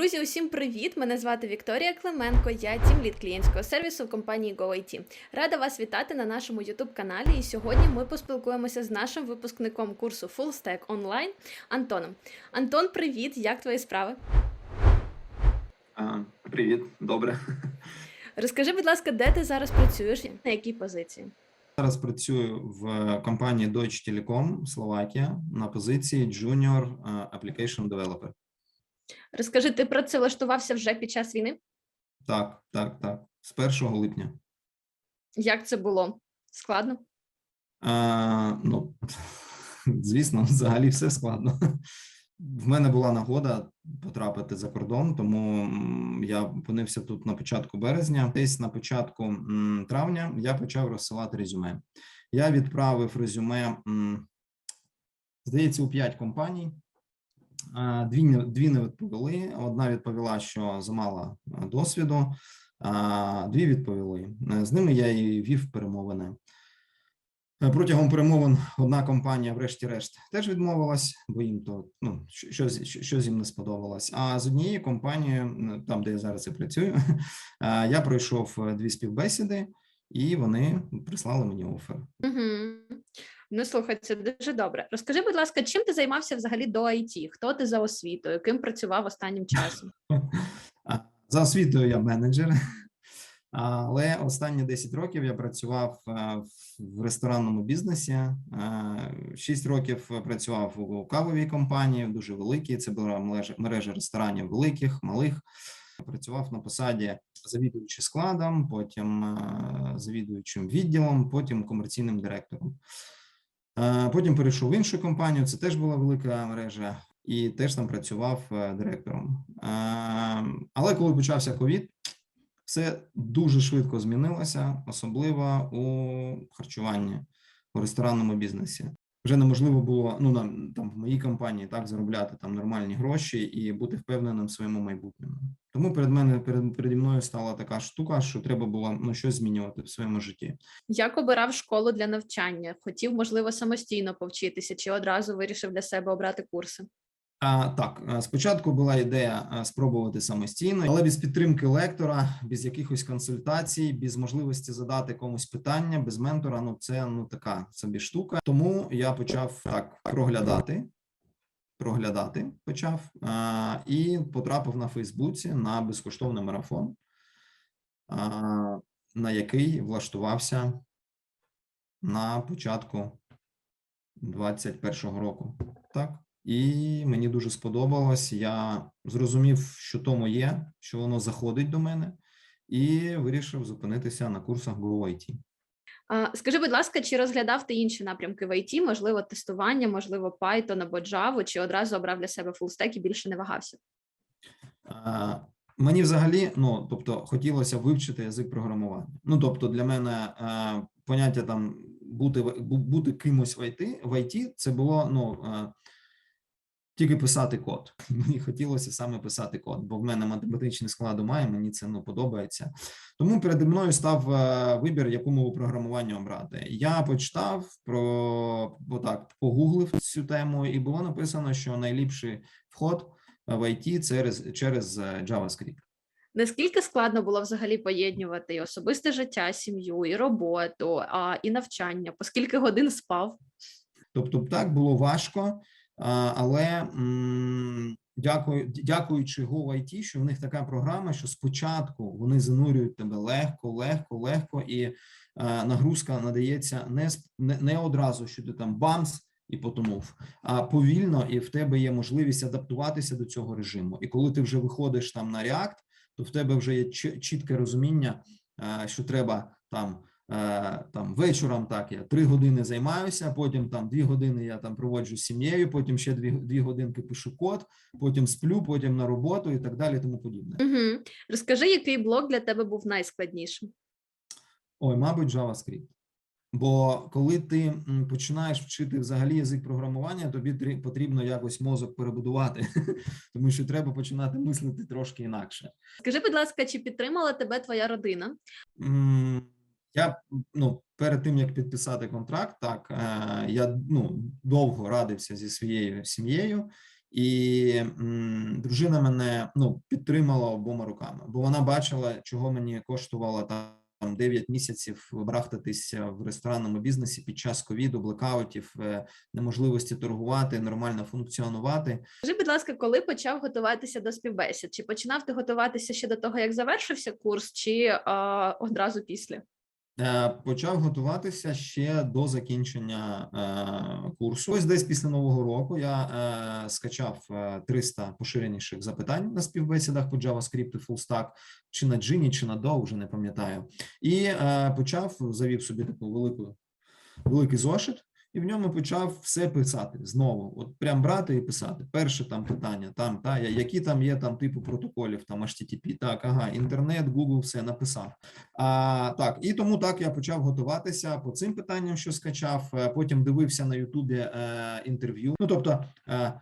Друзі, усім привіт! Мене звати Вікторія Клименко. Я тімлід клієнтського сервісу в компанії GoIT. Рада вас вітати на нашому youtube каналі. І сьогодні ми поспілкуємося з нашим випускником курсу Full Stack Online Антоном. Антон, привіт! Як твої справи? А, Привіт, добре. Розкажи, будь ласка, де ти зараз працюєш? На якій позиції? Зараз працюю в компанії Deutsche Telekom Словакія на позиції Junior Application Developer. Розкажи, ти працевлаштувався вже під час війни? Так, так, так. З 1 липня. Як це було? Складно? А, ну, звісно, взагалі все складно. В мене була нагода потрапити за кордон, тому я опинився тут на початку березня. Десь на початку травня я почав розсилати резюме. Я відправив резюме, здається, у п'ять компаній. А, Дві дві не відповіли. Одна відповіла, що замало а, досвіду. а Дві відповіли. Е, З ними я і вів перемовини. Е, Протягом перемовин одна компанія, врешті-решт, теж відмовилась, бо їм то ну щось, щось їм не сподобалось. А з однією компанією, там де я зараз і працюю, е, я пройшов е, дві співбесіди, і вони прислали мені офер. Угу. Ну, слухай, це дуже добре. Розкажи, будь ласка, чим ти займався взагалі до IT? Хто ти за освітою? Ким працював останнім часом? За освітою я менеджер, але останні 10 років я працював е, в ресторанному бізнесі. Е, 6 років працював у кавовій компанії, дуже великій. Це була мережа- мережа ресторанів великих, малих. Працював на посаді завідуючи складом, потім е, завідуючим відділом, потім комерційним директором. Потім перейшов в іншу компанію. Це теж була велика мережа, і теж там працював е, директором. Але коли почався ковід, все дуже швидко змінилося, особливо у харчуванні у ресторанному бізнесі. Вже неможливо було ну нам там в моїй компанії так заробляти там нормальні гроші і бути впевненим в своєму майбутньому. Тому перед мене перед переді мною стала така штука, що треба було ну щось змінювати в своєму житті. Як обирав школу для навчання? Хотів, можливо, самостійно повчитися, чи одразу вирішив для себе обрати курси? А, так, е, спочатку була ідея е, спробувати самостійно, але без підтримки лектора, без якихось консультацій, без можливості задати комусь питання, без ментора. Ну це ну така собі штука. Тому я почав так проглядати. Проглядати почав і потрапив на Фейсбуці на безкоштовний марафон, на який влаштувався на початку 21-го року. Так. І мені дуже сподобалось. Я зрозумів, що то моє, що воно заходить до мене, і вирішив зупинитися на курсах GoIT. Скажи, будь ласка, чи розглядав ти інші напрямки в IT, можливо, тестування, можливо, Python або Java, чи одразу обрав для себе фулстек і більше не вагався? Мені взагалі, ну тобто, хотілося вивчити язик програмування. Ну тобто, для мене поняття там бути бути кимось в IT, в IT це було ну тільки писати код. Мені хотілося саме писати код, бо в мене математичний склад має, мені це ну подобається. Тому переді мною став е, вибір, яку мову програмування обрати. Я почитав про так, погуглив цю тему, і було написано, що найліпший вход в IT це через, через е, JavaScript. Наскільки складно було взагалі поєднувати і особисте життя, сім'ю, і роботу, а, і навчання? По скільки годин спав? Тобто, так було важко, але дякую, дякуючи GoIT, що в них така програма, що спочатку вони занурюють тебе легко, легко, легко, і е, нагрузка надається не, не, одразу, що ти там бамс і потонув, а повільно, і в тебе є можливість адаптуватися до цього режиму. І коли ти вже виходиш там на React, то в тебе вже є чітке розуміння, е, що треба там там вечором так я три години займаюся, потім там дві години я там проводжу з сім'єю, потім ще дві, дві годинки пишу код, потім сплю, потім на роботу і так далі, тому подібне. Угу. Розкажи, який блок для тебе був найскладнішим? Ой, мабуть, JavaScript. Бо коли ти починаєш вчити взагалі язик програмування, тобі потрібно якось мозок перебудувати, тому що треба починати мислити трошки інакше. Скажи, будь ласка, чи підтримала тебе твоя родина? Я ну перед тим як підписати контракт, так е, я ну довго радився зі своєю сім'єю, І м, дружина мене ну підтримала обома руками, бо вона бачила, чого мені коштувало там 9 місяців брахтатися в ресторанному бізнесі під час ковіду, блекаутів, е, неможливості торгувати, нормально функціонувати. Скажи, будь ласка, коли почав готуватися до співбесід? Чи починав ти готуватися ще до того, як завершився курс, чи а, одразу після? Е, Почав готуватися ще до закінчення е, курсу. Ось десь після нового року я е, скачав е, 300 поширеніших запитань на співбесідах по JavaScript і FullStack, чи на Джині, чи на До, вже не пам'ятаю. І почав завів собі таку велику великий зошит. І в ньому почав все писати знову. От прям брати і писати. Перше там питання, там та які там є там типу протоколів, там HTTP, так, ага, інтернет, Google, все написав. А, так, і тому так я почав готуватися по цим питанням, що скачав. е, Потім дивився на Ютубі е, інтерв'ю. Ну тобто е,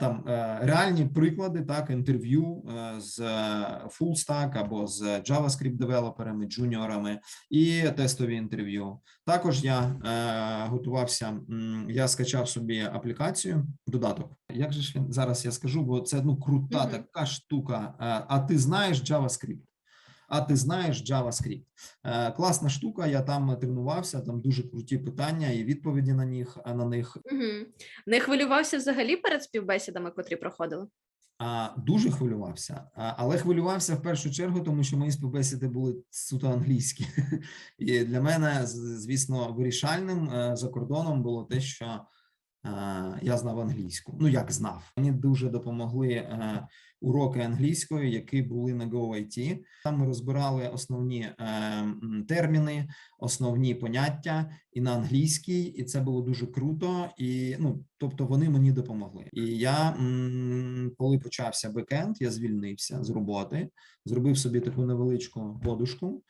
там е, реальні приклади, так, інтерв'ю е, з е, full stack або з JavaScript девелоперами, джуніорами і тестові інтерв'ю. Також я е, готувався. Я скачав собі аплікацію, додаток. Як же ж він зараз я скажу? Бо це ну крута Мгм. така штука. Е, А ти знаєш JavaScript? А ти знаєш JavaScript? Е, Класна штука. Я там тренувався. Там дуже круті питання і відповіді на них на них. Угу. Не хвилювався взагалі перед співбесідами, котрі проходили? А дуже хвилювався, а, але хвилювався в першу чергу, тому що мої співбесіди були суто англійські. І для мене, звісно, вирішальним е, за кордоном було те, що е, я знав англійську. Ну як знав, мені дуже допомогли е, уроки англійської, які були на GoIT. Там ми розбирали основні е, терміни, основні поняття і на англійській, і це було дуже круто. І ну, тобто, вони мені допомогли. І я, коли почався бекенд, я звільнився з роботи, зробив собі таку невеличку подушку.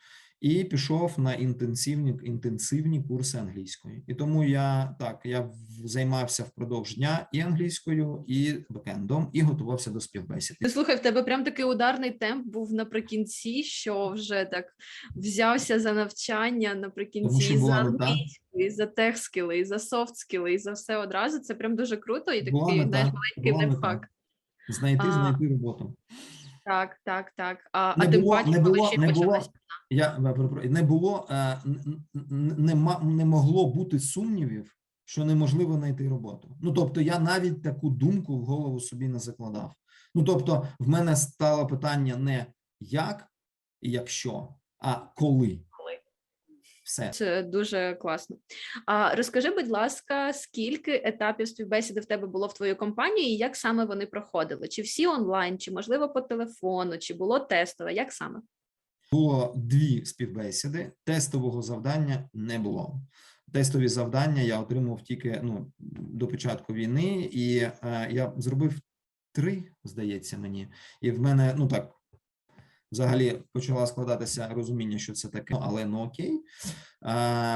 І пішов на інтенсивні інтенсивні курси англійської, і тому я так я займався впродовж дня і англійською, і бекендом, і готувався до співбесід. Ну, Слухай, в тебе прям такий ударний темп був наприкінці, що вже так взявся за навчання наприкінці за і за техскіли, і за софтскіли, і за все одразу. Це прям дуже круто і такий знаєш маленький лайфхак. Знайти, знайти роботу. Так, так, так. А, Не а тим було- паче, не коли було- ще не було- почалась. Я не було е, не могло бути сумнівів, що неможливо знайти роботу. Ну тобто, я навіть таку думку в голову собі не закладав. Ну тобто, в мене стало питання не як і якщо, а коли. Все. Це дуже класно. А розкажи, будь ласка, скільки етапів співбесіди в тебе було в твоїй компанії, і як саме вони проходили? Чи всі онлайн, чи можливо по телефону, чи було тестове? Як саме? Було дві співбесіди. Тестового завдання не було. Тестові завдання я отримав тільки ну, до початку війни, і е, я зробив три, здається мені. І в мене, ну так, взагалі почала складатися розуміння, що це таке, але ну окей.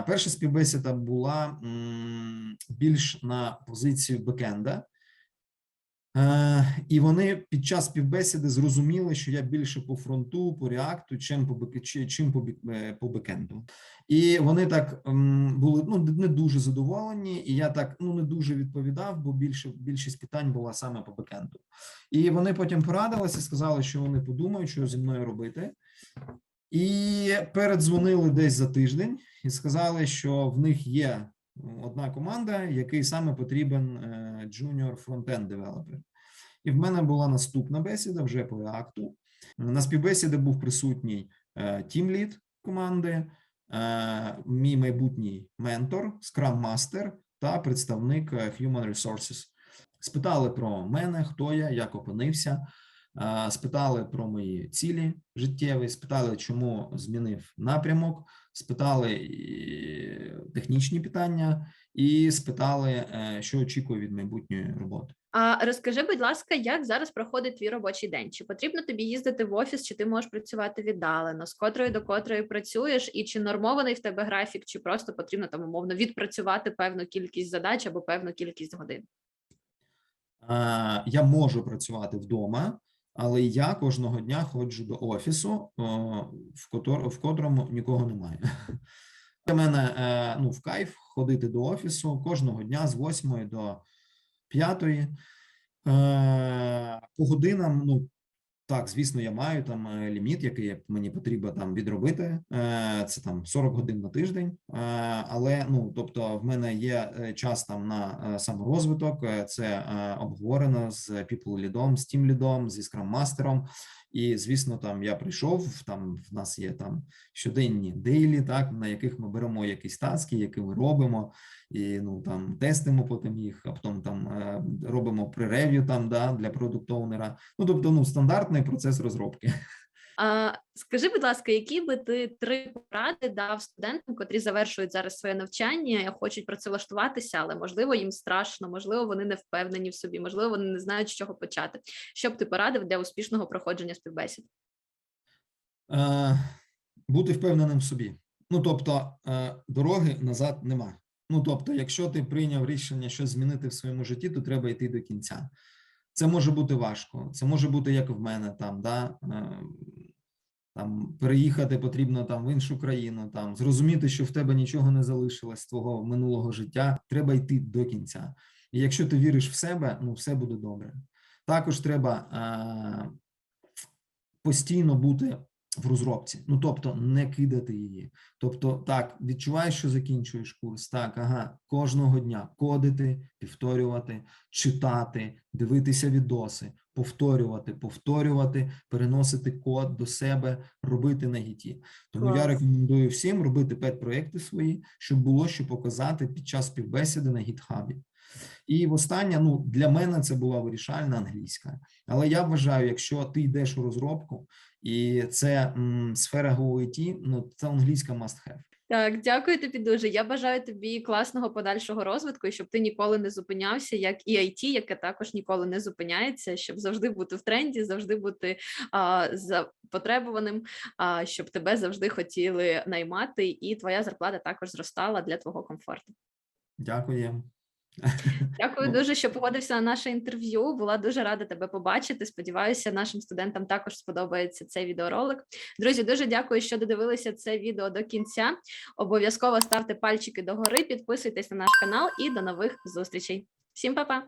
Перша співбесіда була більш на позицію бекенда. Е, і вони під час співбесіди зрозуміли, що я більше по фронту, по реакту, чим по чим по е, по бекенду. І вони так були ну не дуже задоволені, і я так ну не дуже відповідав, бо більше більшість питань була саме по бекенду. І вони потім порадилися, сказали, що вони подумають, що зі мною робити. І передзвонили десь за тиждень і сказали, що в них є одна команда, який саме потрібен е, junior фронтенд девелопер. І в мене була наступна бесіда вже по реакту. На співбесіді був присутній тімлід команди, е, мій майбутній ментор, скрам мастер та представник е, Human Resources. Спитали про мене, хто я, як опинився. е, Спитали про мої цілі життєві, спитали, чому змінив напрямок, спитали технічні питання і спитали, е, що очікує від майбутньої роботи. А розкажи, будь ласка, як зараз проходить твій робочий день? Чи потрібно тобі їздити в офіс, чи ти можеш працювати віддалено? З котрої до котрої працюєш, і чи нормований в тебе графік, чи просто потрібно там умовно відпрацювати певну кількість задач або певну кількість годин? Е, Я можу працювати вдома, але я кожного дня ходжу до офісу, в котрому нікого немає. Для мене е, ну, в кайф ходити до офісу кожного дня з 8 до 5. Е, По годинам, ну так, звісно, я маю там е, ліміт, який мені потрібно там відробити. Е, Це там 40 годин на тиждень. Е, Але ну тобто, в мене є час там на саморозвиток. Це обговорено з people лідом, з тім лідом, зі скрам мастером. І звісно, там я прийшов. Там в нас є там щоденні дейлі, так на яких ми беремо якісь таски, які ми робимо, і ну там тестимо потім їх, а потім там е, робимо пререв'ю там да для продукт-оунера. Ну тобто, ну стандартний процес розробки. Скажи, будь ласка, які би ти три поради дав студентам, котрі завершують зараз своє навчання, і хочуть працевлаштуватися, але можливо їм страшно, можливо, вони не впевнені в собі, можливо, вони не знають, з чого почати. Що б ти порадив для успішного проходження співбесід? Е, бути впевненим в собі. Ну тобто, е, дороги назад нема. Ну тобто, якщо ти прийняв рішення щось змінити в своєму житті, то треба йти до кінця. Це може бути важко. Це може бути як в мене там, да е, там переїхати потрібно там в іншу країну, там зрозуміти, що в тебе нічого не залишилось з твого минулого життя. Треба йти до кінця. І якщо ти віриш в себе, ну все буде добре. Також треба е, постійно бути в розробці, ну тобто не кидати її. Тобто, так, відчуваєш, що закінчуєш курс. Так, ага, кожного дня кодити, повторювати, читати, дивитися відоси, повторювати, повторювати, переносити код до себе, робити на гіті. Тому я рекомендую всім робити пет-проекти свої, щоб було що показати під час співбесіди на гітхабі. І востаннє, ну для мене це була вирішальна англійська. Але я вважаю, якщо ти йдеш у розробку, і це м, сфера GoIT, ну це англійська must have. Так, дякую тобі дуже. Я бажаю тобі класного подальшого розвитку, і щоб ти ніколи не зупинявся, як і IT, яке також ніколи не зупиняється, щоб завжди бути в тренді, завжди бути а, запотребуваним, а, щоб тебе завжди хотіли наймати, і твоя зарплата також зростала для твого комфорту. Дякую. Дякую дуже, що погодився на наше інтерв'ю. Була дуже рада тебе побачити. Сподіваюся, нашим студентам також сподобається цей відеоролик. Друзі, дуже дякую, що додивилися це відео до кінця. Обов'язково ставте пальчики догори, підписуйтесь на наш канал і до нових зустрічей. Всім па-па!